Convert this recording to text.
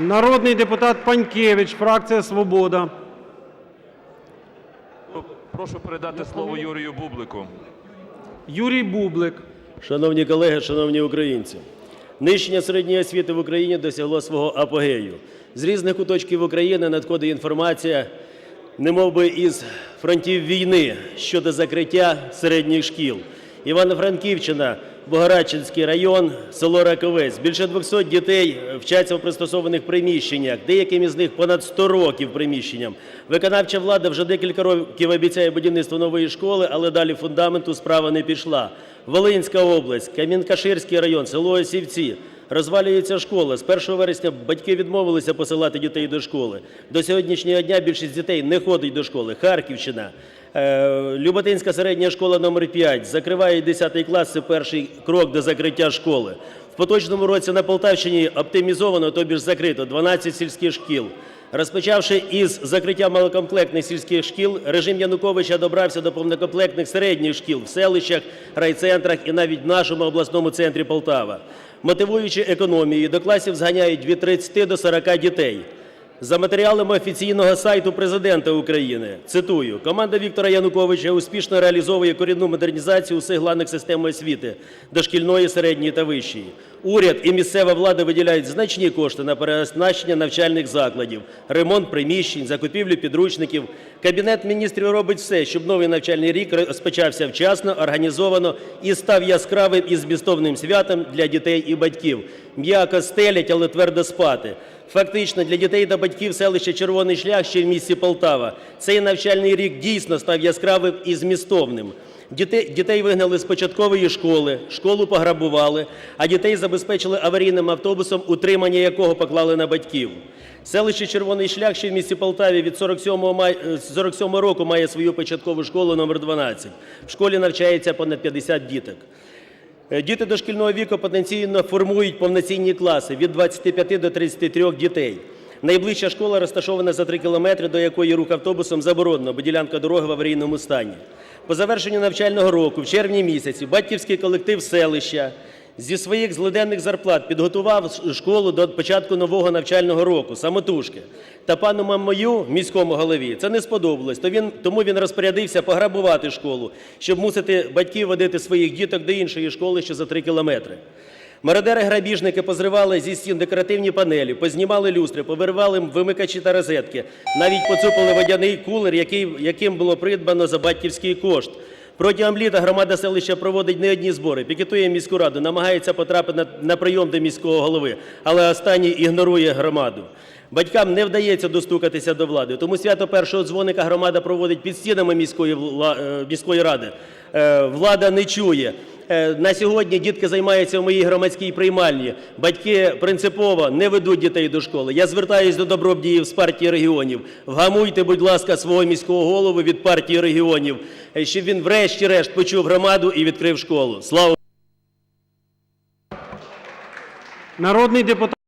Народний депутат Панькевич, фракція Свобода. Прошу передати слово Юрію Бублику. Юрій Бублик. Шановні колеги, шановні українці, нищення середньої освіти в Україні досягло свого апогею. З різних куточків України надходить інформація, немов би із фронтів війни щодо закриття середніх шкіл. Івано-Франківщина, Богорадчинський район, село Раковець. Більше 200 дітей вчаться в пристосованих приміщеннях, деяким із них понад 100 років приміщенням. Виконавча влада вже декілька років обіцяє будівництво нової школи, але далі фундаменту справа не пішла. Волинська область, Кам'янкаширський район, село Осівці. Розвалюється школа. З 1 вересня батьки відмовилися посилати дітей до школи. До сьогоднішнього дня більшість дітей не ходить до школи. Харківщина. Е, Люботинська середня школа номер 5 закриває 10 клас. Це перший крок до закриття школи. В поточному році на Полтавщині оптимізовано, тобі ж закрито 12 сільських шкіл. Розпочавши із закриття малокомплектних сільських шкіл, режим Януковича добрався до повнокомплектних середніх шкіл в селищах, райцентрах і навіть в нашому обласному центрі Полтава. Мотивуючи економії, до класів зганяють від 30 до 40 дітей. За матеріалами офіційного сайту Президента України, цитую, команда Віктора Януковича успішно реалізовує корінну модернізацію усіх главних систем освіти – дошкільної, середньої та вищої. Уряд і місцева влада виділяють значні кошти на переоснащення навчальних закладів, ремонт приміщень, закупівлю підручників. Кабінет міністрів робить все, щоб новий навчальний рік розпочався вчасно, організовано і став яскравим і змістовним святом для дітей і батьків. М'яко стелять, але твердо спати. Фактично для дітей та батьків селища Червоний Шлях ще в місті Полтава. Цей навчальний рік дійсно став яскравим і змістовним. Дітей, вигнали з початкової школи, школу пограбували, а дітей забезпечили аварійним автобусом, утримання якого поклали на батьків. Селище Червоний Шлях, що в місті Полтаві від 47 май- е, 47 року має свою початкову школу номер 12. В школі навчається понад 50 діток. Е, Діти дошкільного віку потенційно формують повноцінні класи від 25 до 33 дітей. Найближча школа розташована за 3 кілометри, до якої рух автобусом заборонено, бо ділянка дороги в аварійному стані. По завершенню навчального року, в червні місяці, батьківський колектив селища зі своїх злиденних зарплат підготував школу до початку нового навчального року, самотужки. Та пану Мамою, міському голові, це не сподобалось, то він, тому він розпорядився пограбувати школу, щоб мусити батьків водити своїх діток до іншої школи, що за 3 кілометри. Мародери-грабіжники позривали зі стін декоративні панелі, познімали люстри, повиривали вимикачі та розетки, навіть поцупили водяний кулер, яким було придбано за батьківський кошт. Протягом літа громада селища проводить не одні збори, пікетує міську раду, намагається потрапити на, прийом до міського голови, але останній ігнорує громаду. Батькам не вдається достукатися до влади, тому свято першого дзвоника громада проводить під стінами міської, е, ради. Е, Влада не чує. Е, На сьогодні дітки займаються в моїй громадській приймальні. Батьки принципово не ведуть дітей до школи. Я звертаюся до добробдіїв з партії регіонів. Вгамуйте, будь ласка, свого міського голову від партії регіонів, е, щоб він врешті-решт почув громаду і відкрив школу. Слава Народний депутат